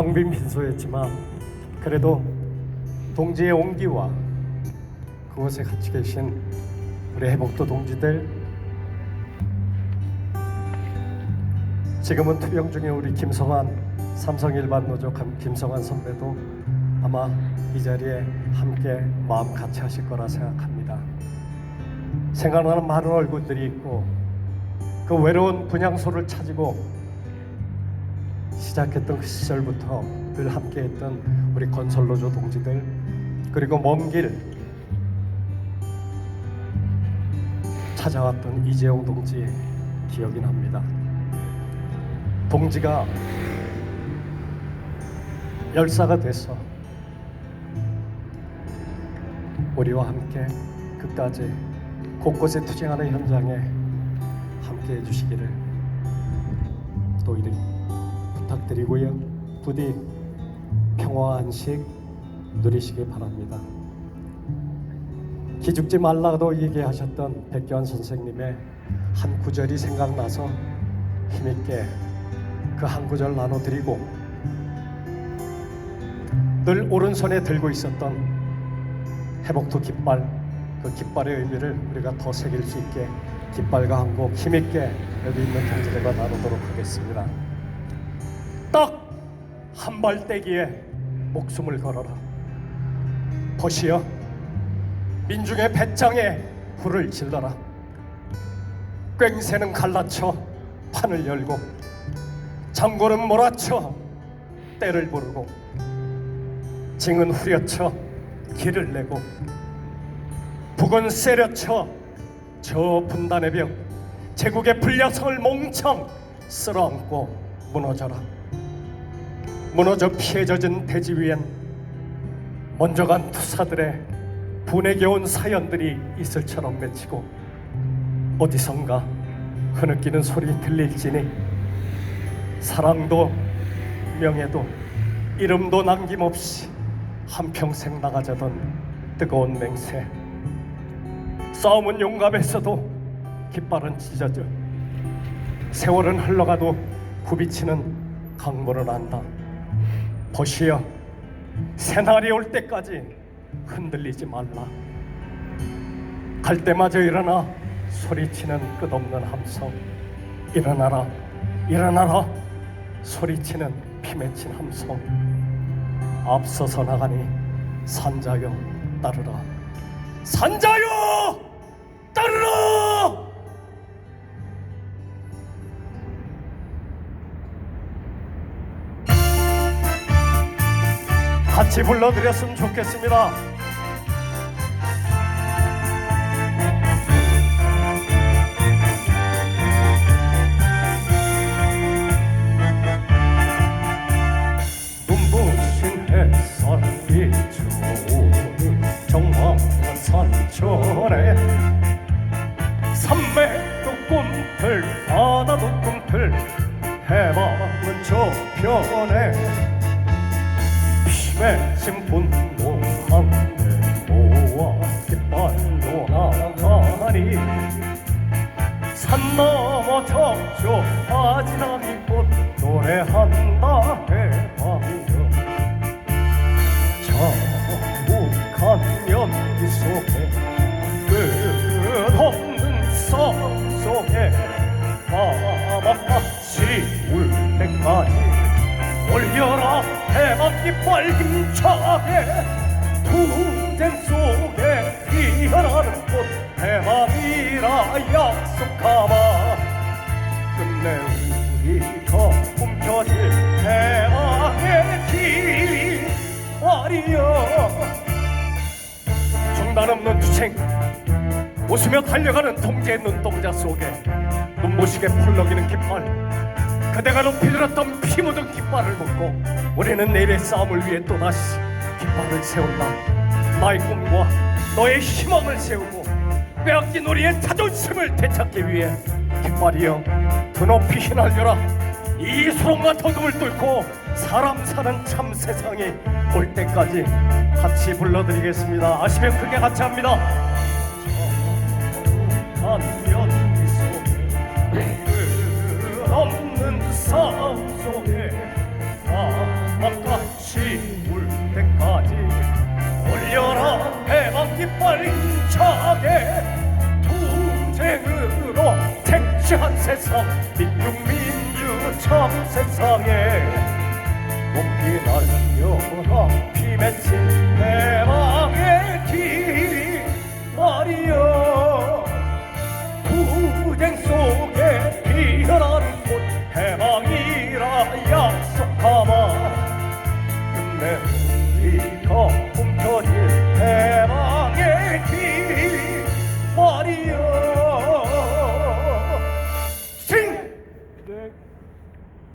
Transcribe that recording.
텅빈 빈소였지만 그래도 동지의 온기와 그곳에 같이 계신 우리 해복도 동지들 지금은 투병 중에 우리 김성환 삼성 일반 노조 감- 김성환 선배도 아마 이 자리에 함께 마음 같이 하실 거라 생각합니다. 생각나는 많은 얼굴들이 있고 그 외로운 분향소를 찾고 시작했던 그 시절부터 늘 함께했던 우리 건설노조 동지들 그리고 먼 길 찾아왔던 이재용 동지 기억이 납니다. 동지가 열사가 돼서 우리와 함께 끝까지 곳곳에 투쟁하는 현장에 함께 해주시기를 또 이렇게 부탁드리고요. 부디 평화 안식 누리시기 바랍니다. 기죽지 말라고 얘기하셨던 백교환 선생님의 한 구절이 생각나서 힘있게 그 한 구절 나눠드리고 늘 오른손에 들고 있었던 해복도 깃발 그 깃발의 의미를 우리가 더 새길 수 있게 깃발과 한곡 힘있게 여기 있는 동지들과 나누도록 하겠습니다. 딱 한 발대기에 목숨을 걸어라. 벗이여 민중의 배짱에 불을 질러라. 꽹새는 갈라쳐 판을 열고 장고는 몰아쳐 때를 부르고 징은 후려쳐 길을 내고 북은 세려쳐 저 분단의 병 제국의 불려성을 몽청 쓸어안고 무너져라 무너져 피해 젖은 대지 위엔 먼저 간 투사들의 분에 겨운 사연들이 이슬처럼 맺히고 어디선가 흐느끼는 소리 들릴지니 사랑도 명예도 이름도 남김없이 한평생 나가자던 뜨거운 맹세. 싸움은 용감했어도 깃발은 찢어져 세월은 흘러가도 굽이치는 강물은 안다 벗이여 새날이 올 때까지 흔들리지 말라. 갈 때마저 일어나 소리치는 끝없는 함성. 일어나라 일어나라. 소리치는 피맺힌 함성. 앞서서 나가니 산자여 따르라. 산자여 같이 불러드렸으면 좋겠습니다. 눈부신 햇살이 좋은 정황은 산천에 산맥도 꿈틀 바다도 꿈틀 해방은 저편에 맺힌 분노한 모아 깃발로 나가니? 산 넘어 저쪽 바지락이 꽃 노래한 해방 깃발 힘차게 투쟁 속에 피어나는 꽃 해방이라 약속하마. 끝내 우리가 꿈켜질 해방의 깃발이여. 중단 없는 투쟁 웃으며 달려가는 동지의 눈동자 속에 눈부시게 펄럭이는 깃발 그대가 높이 들었던 피 묻은 깃발을 먹고 우리는 내일의 싸움을 위해 또다시 깃발을 세운다 나의 꿈과 너의 희망을 세우고 빼앗긴 우리의 자존심을 되찾기 위해 깃발이여 두 높이 휘날려라 이 수롱과 더듬을 뚫고 사람 사는 참 세상이 올 때까지 같이 불러드리겠습니다 아시면 크게 같이 합니다 안면 속에 없는 삶 그 속에 밤같이 울 때까지 올려라 해방 깃발인 차게 투쟁으로 쟁취한 세상 민중 민주 참 세상에 높이 날려라 피 맺힌 해방의 깃발이여. 투쟁 속